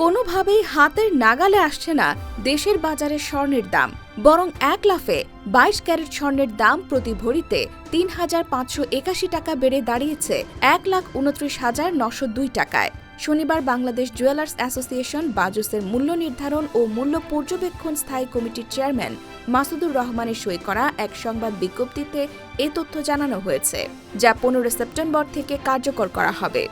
কোনোভাবেই হাতের নাগালে আসছে না দেশের বাজারে স্বর্ণের দাম। বরং এক লাফে বাইশ ক্যারেট স্বর্ণের দাম প্রতি ভরিতে তিন হাজার পাঁচশো একাশি টাকা বেড়ে দাঁড়িয়েছে এক লাখ উনত্রিশ হাজার নশো দুই টাকায়। শনিবার বাংলাদেশ জুয়েলার্স অ্যাসোসিয়েশন বাজুসের মূল্য নির্ধারণ ও মূল্য পর্যবেক্ষণ স্থায়ী কমিটির চেয়ারম্যান মাসুদুর রহমানের সই করা এক সংবাদ বিজ্ঞপ্তিতে এ তথ্য জানানো হয়েছে, যা পনেরো সেপ্টেম্বর থেকে কার্যকর করা হবে।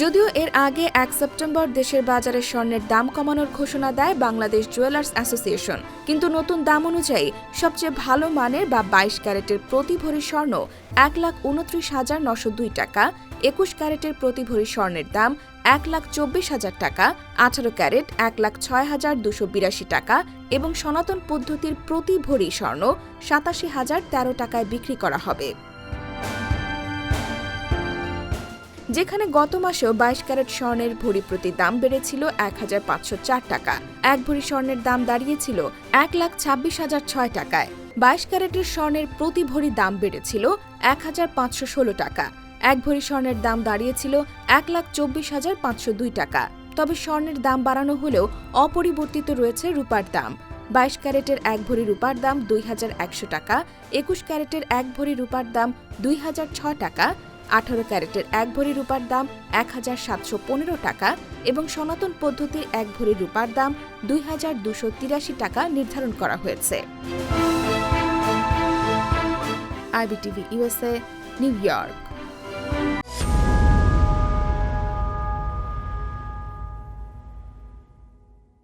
যদিও এর আগে এক সেপ্টেম্বর দেশের বাজারে স্বর্ণের দাম কমানোর ঘোষণা দেয় বাংলাদেশ জুয়েলার্স অ্যাসোসিয়েশন। কিন্তু নতুন দাম অনুযায়ী, সবচেয়ে ভালো মানের বা বাইশ ক্যারেটের প্রতি ভরি স্বর্ণ এক লাখ উনত্রিশ হাজার নশো দুই টাকা, একুশ ক্যারেটের প্রতি ভরি স্বর্ণের দাম এক লাখ চব্বিশ হাজার টাকা, আঠারো ক্যারেট এক লাখ ছয় হাজার দুশো বিরাশি টাকা এবং সনাতন পদ্ধতির প্রতি ভরি স্বর্ণ সাতাশি হাজার তেরো টাকায় বিক্রি করা হবে। যেখানে গত মাসেও বাইশ ক্যারেট স্বর্ণের ভরি প্রতি দাম বেড়েছিল এক হাজার পাঁচশো চার টাকা। এক ভরি স্বর্ণের দাম দাঁড়িয়েছিল এক লাখ ছাব্বিশ হাজার ছয় টাকায়। বাইশ ক্যারেটের স্বর্ণের প্রতি ভরি দাম বেড়েছিল এক হাজার পাঁচশো ষোলো টাকা। এক ভরি স্বর্ণের দাম দাঁড়িয়েছিল এক লাখ চব্বিশ হাজার পাঁচশো দুই টাকা। তবে স্বর্ণের দাম বাড়ানো হলেও অপরিবর্তিত রয়েছে রূপার দাম। বাইশ ক্যারেটের এক ভরি রূপার দাম দুই হাজার একশো টাকা, একুশ ক্যারেটের এক ভরি রূপার দাম দুই হাজার ছয় টাকা আঠারো ক্যারেটের এক ভরি রূপার দাম এক হাজার সাতশো পনেরো টাকা এবং সনাতন পদ্ধতির এক ভরি রূপার দাম দুই হাজার দুশো তিরাশি টাকা নির্ধারণ করা হয়েছে। IBTV USA New York.